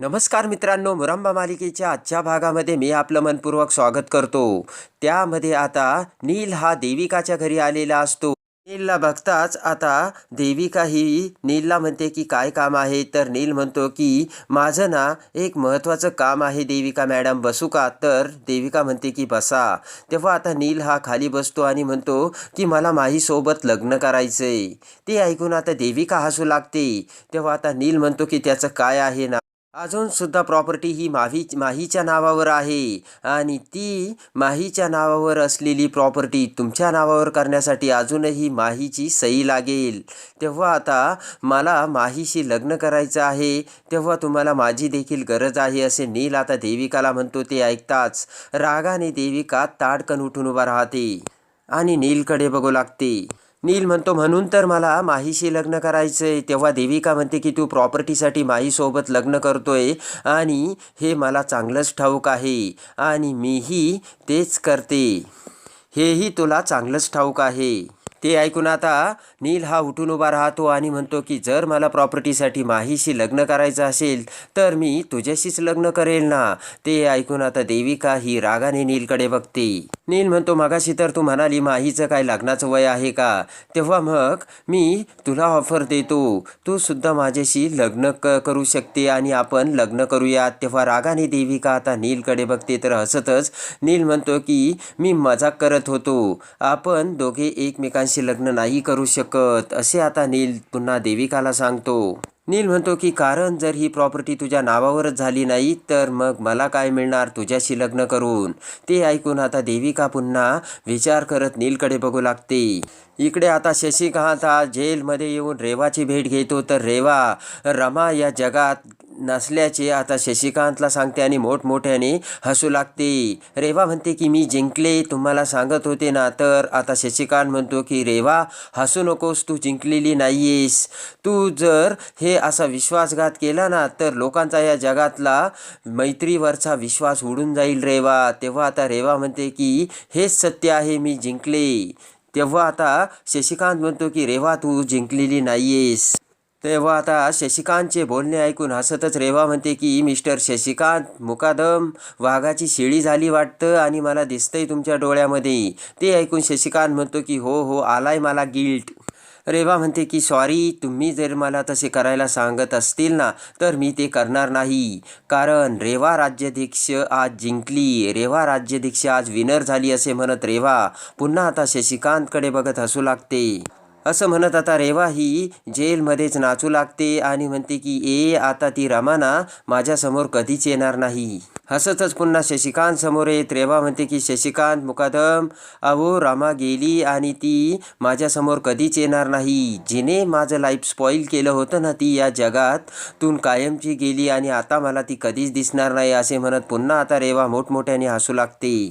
नमस्कार मित्रांनो मुरंबा मालिकेच्या आजच्या भागामध्ये मी आपलं मनपूर्वक स्वागत करतो. त्यामध्ये आता नील हा देविकाच्या घरी आलेला असतो. नीलला बघताच आता देविका ही नीलला म्हणते की काय काम आहे? तर नील म्हणतो की माझं ना एक महत्त्वाचं काम आहे देविका मॅडम बसू का? तर देविका म्हणते की बसा. तेव्हा आता नील हा खाली बसतो आणि म्हणतो की मला माहीसोबत लग्न करायचं आहे ते ऐकून आता देविका हसू लागते. तेव्हा आता नील म्हणतो की त्याचं काय आहे ना? अजूनसुद्धा प्रॉपर्टी ही माही माहीच्या नावावर आहे. आणि ती माहीच्या नावावर असलेली प्रॉपर्टी तुमच्या नावावर करण्यासाठी अजूनही माहीची सही लागेल. तेव्हा आता मला माहीशी लग्न करायचं आहे. तेव्हा तुम्हाला माझी देखील गरज आहे असे नील आता देविकाला म्हणतो ते ऐकताच. रागाने देविका ताडकन उठून उभा राहते आणि नीलकडे बघू लागते. नील म्हणतो म्हणून तर मला माहीशी लग्न करायचं आहे तेव्हा देविका म्हणते की तू प्रॉपर्टीसाठी माहीसोबत लग्न करतोय आणि हे मला चांगलंच ठाऊक आहे आणि मीही तेच करते. हेही तुला चांगलंच ठाऊक आहे. ते ऐकून आता नील हा उठून उभा राहतो आणि म्हणतो की जर मला प्रॉपर्टीसाठी माहीशी लग्न करायचं असेल तर मी तुझ्याशीच लग्न करेल ना. ते ऐकून आता देविका ही रागाने नीलकडे बघते. नील म्हणतो मगाशी तर तू म्हणाली माहीचं काय लग्नाचं वय आहे का? तेव्हा मग मी तुला ऑफर देतो. तू सुद्धा माझ्याशी लग्न क करू शकते आणि आपण लग्न करूयात. तेव्हा रागाने देविका आता नीलकडे बघते तर हसतच नील म्हणतो की मी मजाक करत होतो. आपण दोघे एकमेकांशी लग्न नाही करू शकत असे आता नील पुन्हा देविकाला सांगतो. नील म्हणतो की कारण जर ही प्रॉपर्टी तुझ्या नावावरच झाली नाही तर मग मला काय मिळणार तुझ्याशी लग्न करून? ते ऐकून आता देविका पुन्हा विचार करत नीलकडे बघू लागते. इकडे आता शशिकांत हा जेलमध्ये येऊन रेवाची भेट घेतो. तर रेवा रमा या जगात नसल्याचे आता शशिकांतला सांगते आणि मोठमोठ्याने हसू लागते. रेवा म्हणते की मी जिंकले तुम्हाला सांगत होते ना तर आता शशिकांत म्हणतो की रेवा हसू नकोस तू जिंकलेली नाहीयेस. तू जर हे असा विश्वासघात केला ना तर लोकांचा या जगातला मैत्रीवरचा विश्वास उडून जाईल रेवा. तेव्हा आता रेवा म्हणते की हेच सत्य आहे मी जिंकले. तेव्हा आता शशिकांत म्हणतो की रेवा तू जिंकलेली नाहीयेस. तेव्हा आता शशिकांतचे बोलणे ऐकून हसतच रेवा म्हणते की मिस्टर शशिकांत मुकादम वाघाची शेळी झाली वाटतं आणि मला दिसतंय तुमच्या डोळ्यामध्ये ते ऐकून शशिकांत म्हणतो की हो हो आलाय मला गिल्ट. रेवा म्हणते की सॉरी तुम्ही जर मला तसे करायला सांगत असतील ना तर मी ते करणार नाही. कारण रेवा राज्याध्यक्ष आज जिंकली. रेवा राज्याध्यक्ष आज विनर झाली असे म्हणत रेवा. पुन्हा आता शशिकांतकडे बघत हसू लागते. असं म्हणत आता रेवा ही जेलमध्येच नाचू लागते आणि म्हणते की ए आता ती रमाना माझ्यासमोर कधीच येणार नाही. हसतच पुन्हा शशिकांत समोर येत. रेवा म्हणते की शशिकांत मुकादम अहो रमा गेली आणि ती माझ्यासमोर कधीच येणार नाही. जिने माझं लाईफ स्पॉईल केलं होतं ना ती या जगात तून कायमची गेली आणि आता मला ती कधीच दिसणार नाही असे म्हणत पुन्हा आता रेवा मोठमोठ्याने हसू लागते.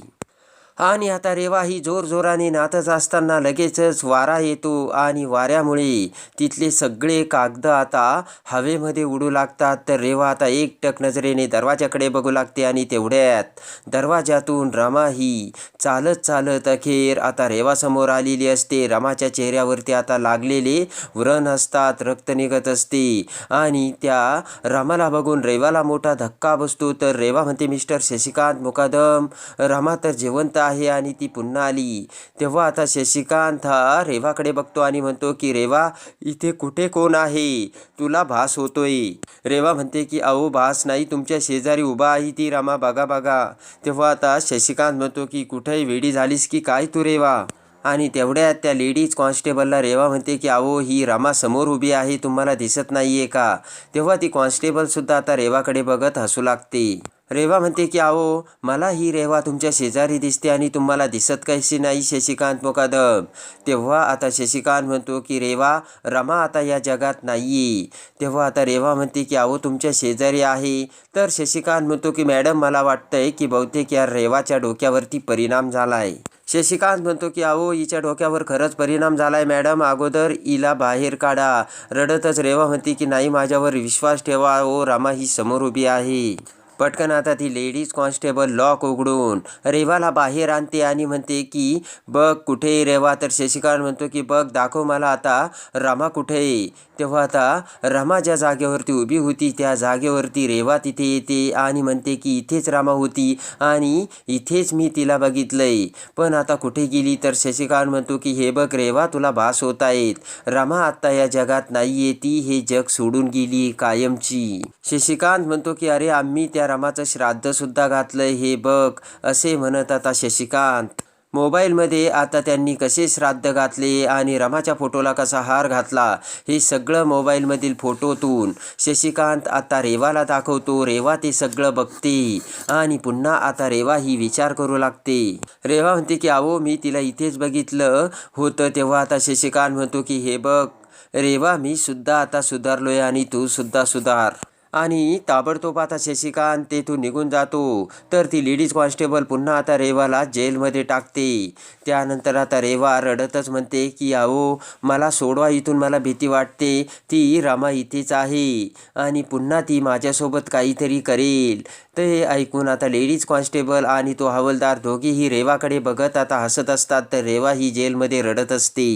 आणि आता रेवा ही जोरजोराने नाचत असताना लगेचच वारा येतो आणि वाऱ्यामुळे तिथले सगळे कागद आता हवेमध्ये उडू लागतात. तर रेवा आता एकटक नजरेने दरवाजाकडे बघू लागते आणि तेवढ्यात दरवाजातून रमा ही चालत चालत अखेर आता रेवासमोर आलेली असते. रमाच्या चेहऱ्यावरती आता लागलेले व्रण असतात रक्त निघत असते आणि त्या रमाला बघून रेवाला मोठा धक्का बसतो. तर रेवा म्हणते मिस्टर शशिकांत मुकादम रमा तर जिवंत आहे आहे आणि ती पुन्हा आली. तेव्हा आता शशिकांत हा रेवाकडे बघतो आणि म्हणतो की रेवा इथे कुठे कोण आहे? तुला भास होतोय. रेवा म्हणते की अहो भास नाही तुमच्या शेजारी उभा आहे ती रामा बघा बघा. तेव्हा आता शशिकांत म्हणतो की कुठेही वेडी झालीस की काय तू रेवा? आणि तेवढ्यात त्या लेडीज कॉन्स्टेबलला रेवा म्हणते की अहो ही रामा समोर उभी आहे तुम्हाला दिसत नाही आहे का? तेव्हा ती कॉन्स्टेबलसुद्धा आता रेवाकडे बघत हसू लागते. रेवा म्हणते की अहो मला ही रेवा तुमच्या शेजारी दिसते आणि तुम्हाला दिसत कशी नाही शशिकांत मुकादम. तेव्हा आता शशिकांत म्हणतो की रेवा रमा आता या जगात नाही तेव्हा आता रेवा म्हणते की अहो तुमच्या शेजारी आहे. तर शशिकांत म्हणतो की मॅडम मला वाटतंय की बहुतेक या रेवाच्या डोक्यावरती परिणाम झाला आहे शशिकांत म्हणतो की अहो हिच्या डोक्यावर खरंच परिणाम झालाय मॅडम. अगोदर हिला बाहेर काढा. रडतच रेवा म्हणते की नाही माझ्यावर विश्वास ठेवा. ओ रामा ही समोर उभी आहे. पटकन आता ती लेडीज कॉन्स्टेबल लॉक उघडून रेवाला बाहेर आणते आणि म्हणते की बघ कुठे आहे रेवा? तर शशिकांत म्हणतो की बघ दाखव मला आता रमा कुठे आहे. तेव्हा आता रमा ज्या जागेवरती उभी होती त्या जागेवरती रेवा तिथे येते आणि म्हणते की इथेच रमा होती आणि इथेच मी तिला बघितलंय. पण आता कुठे गेली? तर शशिकांत म्हणतो की हे बघ रेवा तुला भास होत आहेत. रमा आत्ता या जगात नाही ती हे जग सोडून गेली कायमची. शशिकांत म्हणतो की अरे आम्ही त्या रमाचं श्राद्धसुद्धा घातलं घातलंय हे बघ असे म्हणत आता शशिकांत. मोबाईलमध्ये आता त्यांनी कसे श्राद्ध घातले आणि रमाच्या फोटोला कसा हार घातला हे सगळं मोबाईलमधील फोटोतून. शशिकांत आता रेवाला दाखवतो रेवा ते सगळं बघते. आणि पुन्हा आता रेवा ही विचार करू लागते. रेवा म्हणते की अहो मी तिला इथेच बघितलं होतं तेव्हा आता शशिकांत म्हणतो की हे बघ रेवा मी सुद्धा आता सुधारलोय आणि तू सुद्धा सुधार. आणि ताबडतोब आता शशिकांत तेथून निघून जातो. तर ती लेडीज कॉन्स्टेबल पुन्हा आता रेवाला जेलमध्ये टाकते. त्यानंतर आता रेवा रडतच म्हणते की अहो मला सोडवा इथून मला भीती वाटते. ती रमा इथेच आहे आणि पुन्हा ती माझ्यासोबत काहीतरी करेल. ते ऐकून आता लेडीज कॉन्स्टेबल आणि तो हवालदार दोघेही रेवाकडे बघत आता हसत असतात. तर रेवा ही जेलमध्ये रडत असते.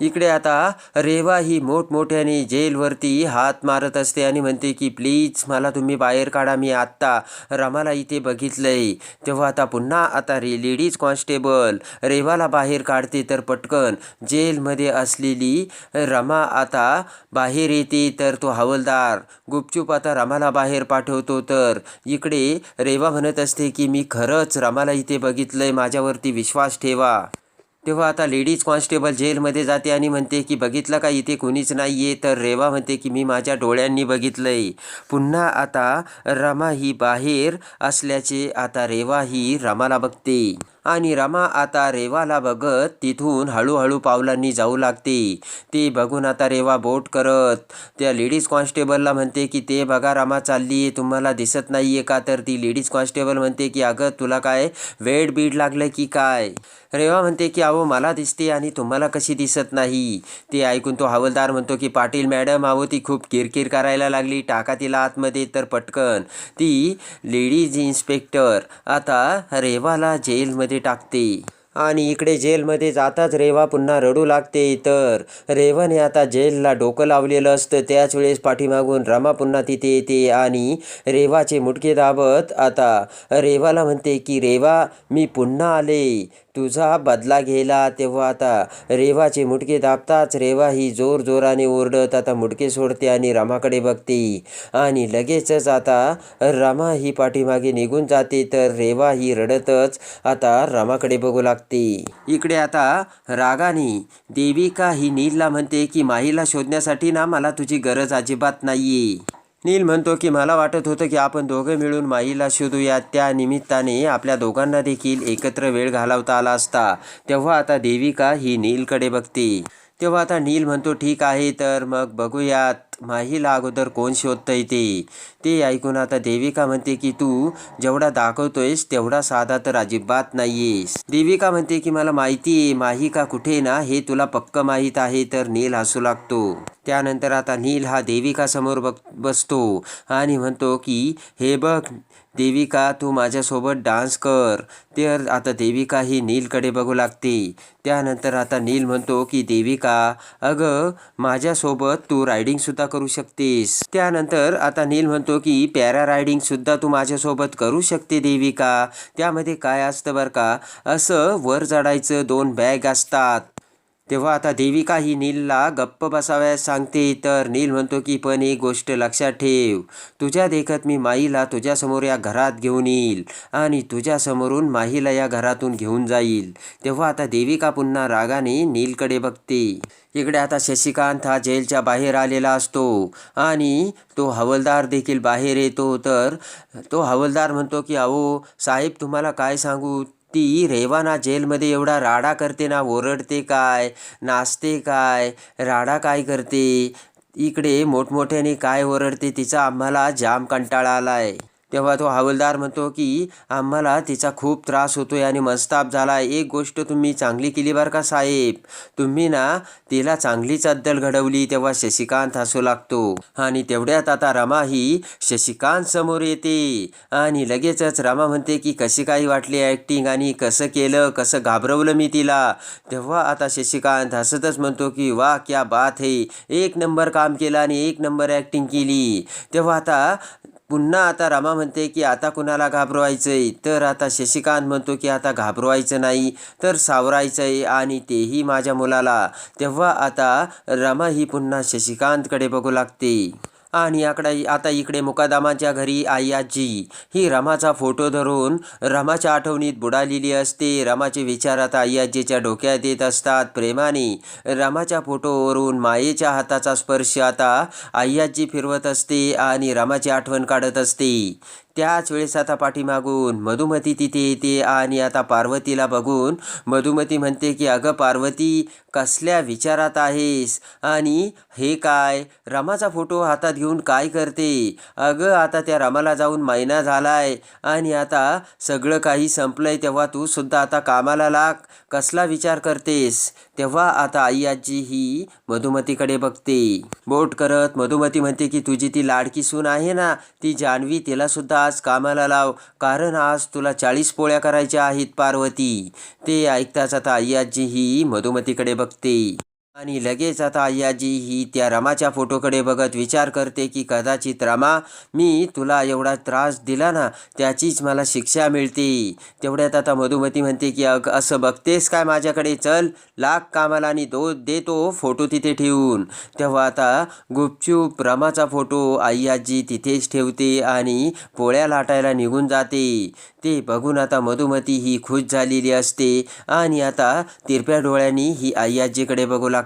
इकडे आता रेवा ही मोठमोठ्याने जेलवरती हात मारत असते आणि म्हणते की प्लीज मला तुम्ही बाहेर काढा मी आत्ता रमाला इथे बघितलंय. तेव्हा आता पुन्हा आता रे लेडीज कॉन्स्टेबल रेवाला बाहेर काढते तर पटकन. जेलमध्ये असलेली रमा आता बाहेर येते तर तो हवलदार. गुपचूप आता रमाला बाहेर पाठवतो तर. इकडे रेवा म्हणत असते की मी खरंच रमाला इथे बघितलंय माझ्यावरती विश्वास ठेवा. तेव्हा आता लेडीज कॉन्स्टेबल जेलमध्ये जाते आणि म्हणते की बघितलं का इथे कोणीच नाही आहे तर रेवा म्हणते की मी माझ्या डोळ्यांनी बघितलं आहे पुन्हा आता रमा ही बाहेर असल्याचे आता रेवा ही रमाला बघते. आणि रमा आता रेवाला बघत तिथून हळूहळू पावलांनी जाऊ लागते. ती बघून आता रेवा बोट करत त्या लेडीज कॉन्स्टेबलला म्हणते की ते बघा रमा चालली आहे तुम्हाला दिसत नाही आहे का? तर ती लेडीज कॉन्स्टेबल म्हणते की अगं तुला काय वेड बीड लागलं की काय? रेवा म्हणते की अहो मला दिसते आणि तुम्हाला कशी दिसत नाही? ते ऐकून तो हवालदार म्हणतो की पाटील मॅडम अहो ती खूप किरकिर करायला लागली टाका तिला आतमध्ये तर पटकन. ती लेडीज इन्स्पेक्टर आता रेवाला जेलमध्ये टाकते. आणि इकडे जेलमध्ये जाताच रेवा पुन्हा रडू लागते. तर रेवाने आता जेलला डोकं लावलेलं असतं. त्याच वेळेस पाठीमागून रमा पुन्हा तिथे येते. आणि रेवाचे मुटके दाबत आता रेवाला म्हणते की रेवा मी पुन्हा आले. तुझा बदला गेला तेव्हा आता रेवाचे मुटके दाबताच रेवा ही जोर जोराने ओरडत आता मुटके सोडते आणि रमाकडे बघते. आणि लगेचच आता रमा ही पाठीमागे निघून जाते तर रेवा ही रडतच आता रमाकडे बघू लागते. इकडे आता रागाने देविका ही नीलला म्हणते की माहीला शोधण्यासाठी ना मला तुझी गरज अजिबात नाहीये. नील म्हणतो की मला वाटत होतं की आपण दोघं मिळून माईला शोधूया. त्या निमित्ताने आपल्या दोघांना देखील एकत्र वेळ घालवता आला असता. तेव्हा आता देविका ही नीलकडे बघते. तेव्हा आता नील म्हणतो ठीक आहे तर मग बघूयात. माहीला अगोदर कोण शोधता ते? ते ऐकून आता देविका म्हणते की तू जेवढा दाखवतोयस तेवढा साधा तर अजिबात नाहीयेस देविका म्हणते की मला माहिती आहे माही का कुठे ना हे तुला पक्क माहीत आहे तर नील हसू लागतो त्यानंतर आता नील हा देविका समोर बघ बसतो आणि म्हणतो की हे बघ देविका तू माझ्यासोबत डान्स कर तर आता देविका ही नीलकडे बघू लागते. त्यानंतर आता नील म्हणतो की देविका अगं माझ्यासोबत तू रायडिंगसुद्धा करू शकतेस त्यानंतर आता नील म्हणतो की पॅरा रायडिंगसुद्धा तू माझ्यासोबत करू शकते देविका. त्यामध्ये काय असतं बरं का? असं वर चढायचं दोन बॅग असतात. तेव्हा आता देविका ही नीलला गप्प बसाव्यास सांगते तर नील म्हणतो की पण एक गोष्ट लक्षात ठेव. तुझ्या देखत मी माईला तुझ्यासमोर या घरात घेऊन येईल आणि तुझ्यासमोरून माहीला या घरातून घेऊन जाईल. तेव्हा आता देविका पुन्हा रागाने नीलकडे बघते. इकडे आता शशिकांत हा जेलच्या बाहेर आलेला असतो आणि तो हवलदार देखील बाहेर येतो तर तो हवलदार म्हणतो की अहो साहेब तुम्हाला काय सांगू? ती रेवाना जेलमध्ये एवढा राडा करते ना ओरडते काय? नाचते काय? राडा काय करते? इकडे मोठमोठ्याने काय ओरडते तिचा आम्हाला जाम कंटाळा आला आहे तेव्हा तो हवालदार म्हणतो की आम्हाला तिचा खूप त्रास होतोय आणि मनस्ताप झाला एक गोष्ट तुम्ही चांगली केली बरं का साहेब? तुम्ही ना तिला चांगलीच अद्दल घडवली तेव्हा शशिकांत हसू लागतो. आणि तेवढ्यात आता रमा ही शशिकांत समोर येते. आणि लगेचच रमा म्हणते की कशी काही वाटली ॲक्टिंग आणि कसं केलं कसं घाबरवलं मी तिला? तेव्हा आता शशिकांत हसतच म्हणतो की वा क्या बात है. एक नंबर काम केलं आणि एक नंबर ॲक्टिंग केली. तेव्हा आता पुन्हा आता रमा म्हणते की आता कुणाला घाबरवायचंय? तर आता शशिकांत म्हणतो की आता घाबरवायचं नाही तर सावरायचं आहे आणि तेही माझ्या मुलाला. तेव्हा आता रमा ही पुन्हा शशिकांतकडे बघू लागते. आणि आकडे आता इकडे मुकादामाच्या घरी आई आजी. ही रमाचा फोटो धरून रमाच्या आठवणीत बुडालेली असते. रमाचे विचार आता आई आजीच्या डोक्यात येत असतात. प्रेमाने रमाच्या फोटोवरून मायेच्या हाताचा स्पर्श आता आई आजी फिरवत असते आणि रमाची आठवण काढत असते. त्याच वेळेस आता पाठीमागून मधुमती तिथे येते आणि आता पार्वतीला बघून मधुमती म्हणते की अगं पार्वती कसल्या विचारात आहेस? आणि हे काय? रमाचा फोटो हातात घेऊन काय करते? अगं आता त्या रमाला जाऊन महिना झालाय आणि आता सगळं काही संपलंय तेव्हा तू सुद्धा आता कामाला लाग. कसला विचार करतेस? तेव्हा आता आई आजी ही मधुमतीकडे बघते. बोट करत मधुमती म्हणते की तुझी ती लाडकी सून आहे ना ती जान्हवी तिला सुद्धा आज कामाला लाव कारण आज तुला चाळीस पोळ्या करायच्या आहेत पार्वती. ते ऐकताच आता आई आजी ही मधुमतीकडे बघते. आणि लगेच आता आय्याजी ही त्या रमाच्या फोटोकडे बघत विचार करते की कदाचित रमा मी तुला एवढा त्रास दिला ना त्याचीच मला शिक्षा मिळते. तेवढ्यात आता मधुमती म्हणते की अग असं बघतेस काय माझ्याकडे? चल लाग कामाला आणि दो देतो फोटो तिथे ठेवून. तेव्हा आता गुपचूप रमाचा फोटो आई आजी तिथेच ठेवते आणि पोळ्या लाटायला निघून जाते. ते बघून आता मधुमती ही खुश झालेली असते आणि आता तिरप्या डोळ्यांनी ही आई आजीकडे बघू लागते.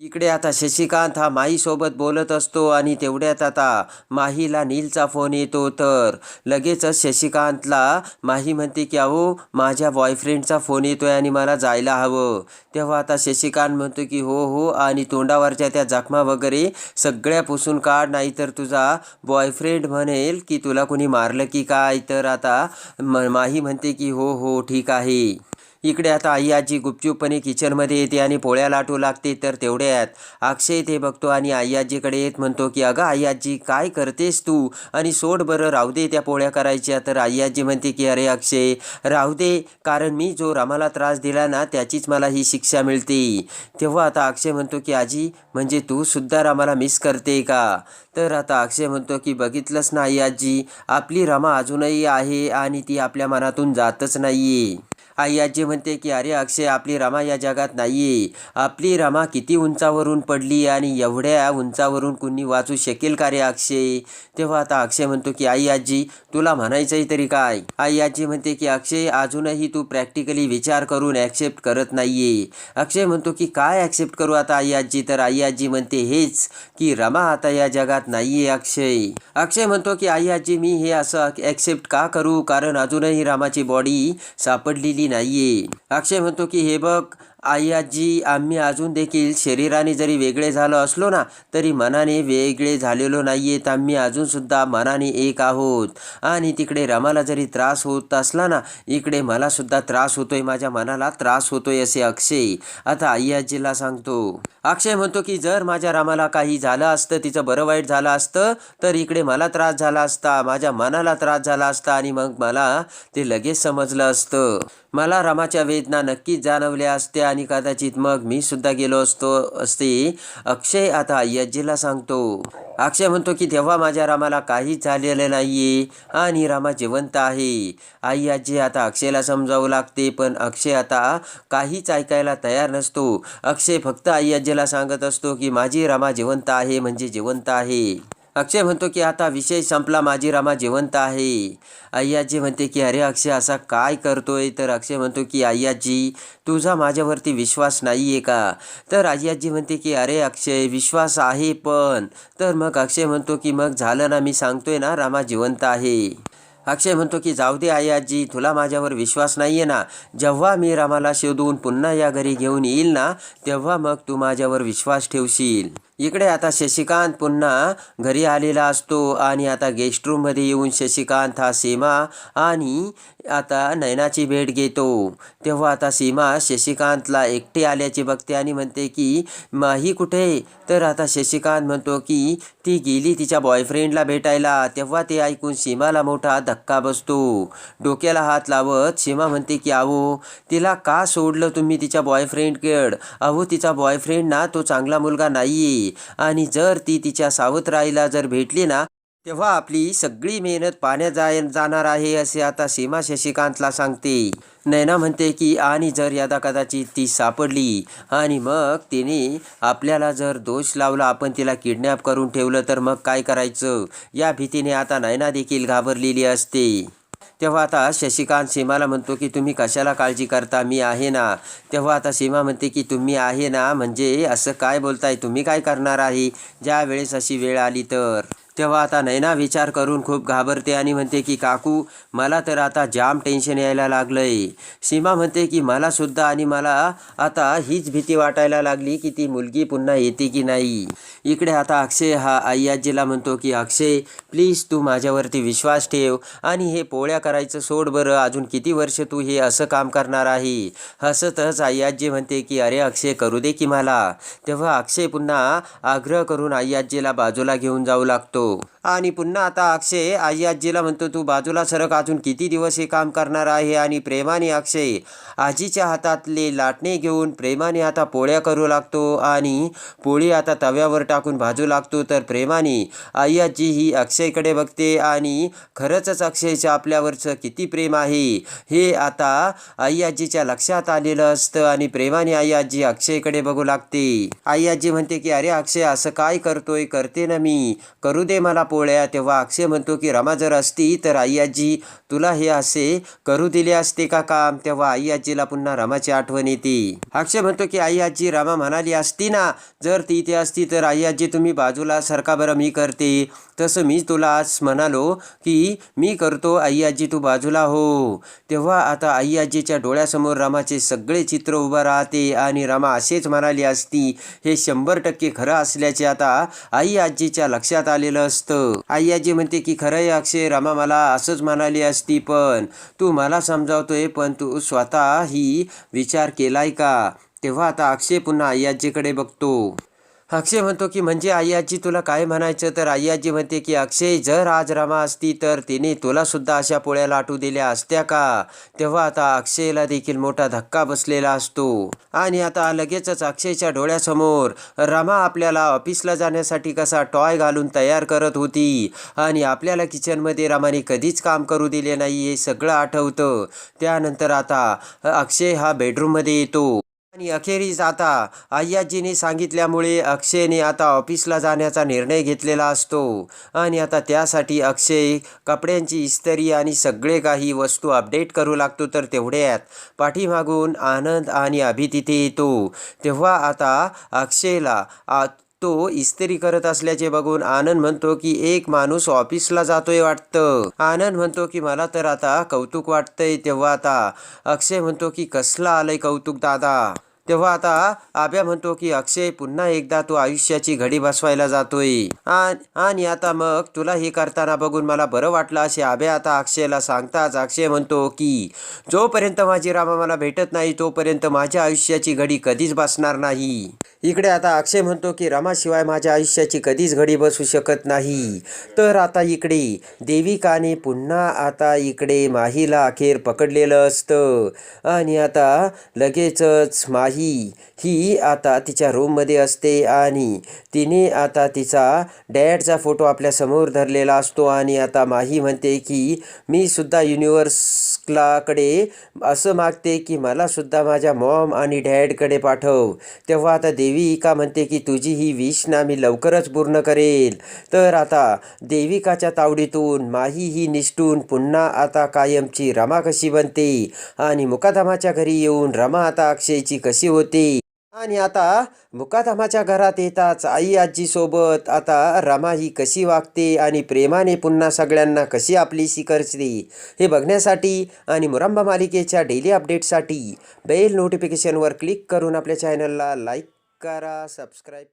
इकडे आता शशिकांत हा माईसोबत बोलत असतो आणि तेवढ्यात आता माहीला नीलचा फोन येतो. तर लगेचच शशिकांतला माही म्हणते की अहो माझ्या बॉयफ्रेंडचा फोन येतो आहे आणि मला जायला हवं. तेव्हा आता शशिकांत म्हणतो की हो हो आणि तोंडावरच्या त्या जखमा वगैरे सगळ्या पुसून काढ नाहीतर तुझा बॉयफ्रेंड म्हणेल की तुला कोणी मारलं की काय? तर आता म माही म्हणते की हो हो ठीक आहे. इकडे आता आई आजी गुपचूपपणे किचनमध्ये येते आणि पोळ्या लाटू लागते तर तेवढ्यात अक्षय ते बघतो आणि आई आजीकडे येत म्हणतो की अगं आई आजी काय करतेस तू? आणि सोड बरं राहू दे त्या पोळ्या करायच्या. तर आई आजी म्हणते की अरे अक्षय राहू दे कारण मी जो रामाला त्रास दिला ना त्याचीच मला ही शिक्षा मिळते. तेव्हा आता अक्षय म्हणतो की आजी म्हणजे तू सुद्धा रामाला मिस करते का? तर आता अक्षय म्हणतो की बघितलंच नाही आजी. आपली रमा अजूनही आहे आणि ती आपल्या मनातून जातच नाही आई आजी म्हणते की अरे अक्षय आपली रमा या जगात नाही आपली रमा किती उंचावरून पडली आणि एवढ्या उंचावरून कुणी वाचू शकेल का रे अक्षय? तेव्हा आता अक्षय म्हणतो की आई आजी तुला म्हणायचंही तरी काय? आई आजी म्हणते की अक्षय अजूनही तू प्रॅक्टिकली विचार करून ॲक्सेप्ट करत नाहीये. अक्षय म्हणतो की काय ॲक्सेप्ट करू आता आई आजी? तर आई आजी म्हणते हेच की रमा आता या जगात नाहीये अक्षय. अक्षय म्हणतो की आई आजी मी हे असं ॲक्सेप्ट का करू? कारण अजूनही रामाची बॉडी सापडलेली नाहीये. अक्षय म्हणतो की हे बघ आई आजी आम्ही अजून देखील शरीराने जरी वेगळे झालो असलो ना तरी मनाने वेगळे झालेलो नाही आहेत आम्ही अजूनसुद्धा मनाने एक आहोत. आणि तिकडे रमाला जरी त्रास होत असला ना इकडे मलासुद्धा त्रास त्रास होतोय. माझ्या मनाला त्रास होतोय असे अक्षय. आता आई आजीला सांगतो. अक्षय म्हणतो की जर माझ्या रामाला काही झालं असतं तिचं बरं वाईट झालं असतं तर इकडे मला त्रास झाला असता माझ्या मनाला त्रास झाला असता आणि मग मला ते लगेच समजलं असतं. मला रमाच्या वेदना नक्कीच जाणवल्या असत्या. आणि कदाचित मग मी सुद्धा गेलो असतो असते. अक्षय आता यज्जीला सांगतो. अक्षय म्हणतो की तेव्हा माझ्या रामाला काहीच झालेलं नाही आणि रामा जिवंत आहे. आई आजी आता अक्षयला समजावू लागते पण अक्षय आता काहीच ऐकायला तयार नसतो. अक्षय फक्त आई आजीला सांगत असतो की माझी रामा जिवंत आहे म्हणजे जिवंत आहे. अक्षय म्हणतो की आता विषय संपला माझी रामा जिवंत आहे. अय्याजी म्हणते की अरे अक्षय असा काय करतोय? तर अक्षय म्हणतो की अय्याजी तुझा माझ्यावरती विश्वास नाही आहे का? तर अय्याजी म्हणते की अरे अक्षय विश्वास आहे पण. तर मग अक्षय म्हणतो की मग झालं ना मी सांगतोय ना रामा जिवंत आहे. अक्षय म्हणतो की जाऊ दे आई आजी तुला माझ्यावर विश्वास नाही आहे ना. जेव्हा मी रामाला शोधून पुन्हा या घरी घेऊन येईल ना तेव्हा मग तू माझ्यावर विश्वास ठेवशील. इकडे आता शशिकांत पुन्हा घरी आलेला असतो आणि आता गेस्ट रूममध्ये येऊन शशिकांत हा सीमा आणि आता नयनाची भेट घेतो. तेव्हा आता सीमा शशिकांतला एकटे आल्याचे बघते आणि म्हणते की माही कुठे? तर आता शशिकांत म्हणतो की ती गेली तिच्या बॉयफ्रेंडला भेटायला. तेव्हा ते ऐकून सीमाला मोठा धक्का बसतो. डोक्याला हात लावत सीमा म्हणते की अहो तिला का सोडलं तुम्ही तिच्या बॉयफ्रेंडकड अहो तिचा बॉयफ्रेंड ना तो चांगला मुलगा नाही होती आणि जर ती तिच्या सावत्राईला जर भेटली ना तेव्हा आपली सगळी मेहनत पाण्यात जाय जाणार आहे असे आता सीमा शशिकांतला सांगते. नैना म्हणते की आणि जर यदा कदाचित ती सापडली आणि मग तिने आपल्याला जर दोष लावला आपण तिला किडनॅप करून ठेवलं तर मग काय करायचं? या भीतीने आता नैना देखील घाबरलेली असते. तेव्हा आता शशिकांत सीमाला म्हणतो की तुम्ही कशाला काळजी करता? मी आहे ना. तेव्हा आता सीमा म्हणते की तुम्ही आहे ना? म्हणजे असं काय बोलताय? तुम्ही काय करणार आहे? ज्या वेळेस अशी वेळ आली तर. तेव्हा आता नैना विचार करून खूप घाबरते आणि म्हणते की काकू मला तर आता जाम टेन्शन यायला लागलं आहे सीमा म्हणते की मला सुद्धा आणि मला आता हीच भीती वाटायला लागली की ती मुलगी पुन्हा येते की नाही. इकडे आता अक्षय हा आई आजीला म्हणतो की अक्षय प्लीज तू माझ्यावरती विश्वास ठेव आणि हे पोळ्या करायचं सोड बरं. अजून किती वर्ष तू हे असं काम करणार आहे? हसतच आई आजी म्हणते की अरे अक्षय करू दे की मला. तेव्हा अक्षय पुन्हा आग्रह करून आई आजीला बाजूला घेऊन जाऊ लागतो. itu. आणि पुन्हा आता अक्षय आई आजीला म्हणतो तू बाजूला सरक अजून किती दिवस हे काम करणार आहे? आणि प्रेमाने अक्षय आजीच्या हातातले लाटणे घेऊन प्रेमाने आता पोळ्या करू लागतो आणि पोळी आता तव्यावर टाकून भाजू लागतो. तर प्रेमाने आई आजी ही अक्षयकडे बघते आणि खरंच अक्षयचं आपल्यावरचं किती प्रेम आहे हे आता आई आजीच्या लक्षात आलेलं असतं आणि प्रेमाने आई आजी अक्षयकडे बघू लागते. आई आजी म्हणते की अरे अक्षय असं काय करतोय? करते ना मी. करू दे मला पोळ्या तेव्हा अक्षय म्हणतो की रमा जर असती तर आई आजी तुला हे असे करू दिले असते का काम? तेव्हा आई आजीला पुन्हा रमाची आठवण येते. अक्षय म्हणतो की आई आजी रमा म्हणाली असती ना जर ती इथे असती तर आई आजी तुम्ही बाजूला सरका बरं मी करते. तसं मी तुला आज म्हणालो की मी करतो आई आजी तू बाजूला हो. तेव्हा आता आई आजीच्या डोळ्यासमोर रामाचे सगळे चित्र उभं राहते आणि रामा असेच म्हणाली असती हे शंभर टक्के खरं असल्याचे आता आई आजीच्या लक्षात आलेलं असतं. आई आजी म्हणते की खरं आहे अक्षय रामा मला असंच म्हणाली असती पण तू मला समजावतोय पण तू स्वतः ही विचार केलाय का? तेव्हा आता अक्षय पुन्हा आई आजीकडे बघतो. अक्षय म्हणतो की म्हणजे आई आजी तुला काय म्हणायचं? तर आई आजी म्हणते की अक्षय जर आज रमा असती तर तिने तुला सुद्धा अशा पोळ्या लाटू दिल्या असत्या का? तेव्हा आता अक्षयला देखील मोठा धक्का बसलेला असतो. आणि आता लगेचच अक्षयच्या डोळ्यासमोर रमा आपल्याला ऑफिसला जाण्यासाठी कसा टॉय घालून तयार करत होती. आणि आपल्याला किचनमध्ये रमाने कधीच काम करू दिले नाही हे सगळं आठवतं. त्यानंतर आता अक्षय हा बेडरूममध्ये येतो. आणि अखेरीस आता आय्याजीने सांगितल्यामुळे अक्षयने आता ऑफिसला जाण्याचा निर्णय घेतलेला असतो. आणि आता त्यासाठी अक्षय कपड्यांची इस्त्री आणि सगळे काही वस्तू अपडेट करू लागतो तर तेवढ्यात पाठीमागून आनंद आणि अभि तिथे येतो. तेव्हा आता अक्षयला आ तो इस्त्री करत असल्याचे बघून आनंद म्हणतो की एक माणूस ऑफिसला जातोय वाटतं. आनंद म्हणतो की मला तर आता कौतुक वाटतंय तेव्हा आता अक्षय म्हणतो की कसलं आलंय कौतुक दादा? तेव्हा आता आब्या म्हणतो की अक्षय पुन्हा एकदा तो आयुष्याची घडी बसवायला जातोय. आणि आता मग तुला हे करताना बघून मला बरं वाटलं असे आब्या आता अक्षयला सांगताच. अक्षय म्हणतो की जोपर्यंत माझी रामा मला भेटत नाही तोपर्यंत माझ्या आयुष्याची घडी कधीच बसणार नाही. इकडे आता अक्षय म्हणतो की रमाशिवाय माझ्या आयुष्याची कधीच घडी बसू शकत नाही. तर आता इकडे देविकाने पुन्हा आता इकडे माहीला अखेर पकडलेलं असतं. आणि आता लगेचच माही ही आता तिच्या रूममध्ये असते आणि तिने आता तिचा डॅडचा फोटो आपल्यासमोर धरलेला असतो. आणि आता माही म्हणते की मी सुद्धा युनिवर्सलाकडे असं मागते की मला सुद्धा माझ्या मॉम आणि डॅडकडे पाठव. तेव्हा आता देविका म्हणते की तुझी ही विश ना मी लवकरच पूर्ण करेल. तर आता देविकाच्या तावडीतून माही ही निष्ठून पुन्हा आता कायमची रमा कशी बनते? आणि मुकादमाच्या घरी येऊन रमा आता अक्षयची कशी होते? आणि आता मुकादमाच्या घरात येताच आई आजीसोबत आता रमा ही कशी वागते? आणि प्रेमाने पुन्हा सगळ्यांना कशी आपलीशी करते हे बघण्यासाठी आणि मुरंबा मालिकेच्या डेली अपडेटसाठी बेल नोटिफिकेशनवर क्लिक करून आपल्या चॅनलला लाईक करा सबस्क्राईब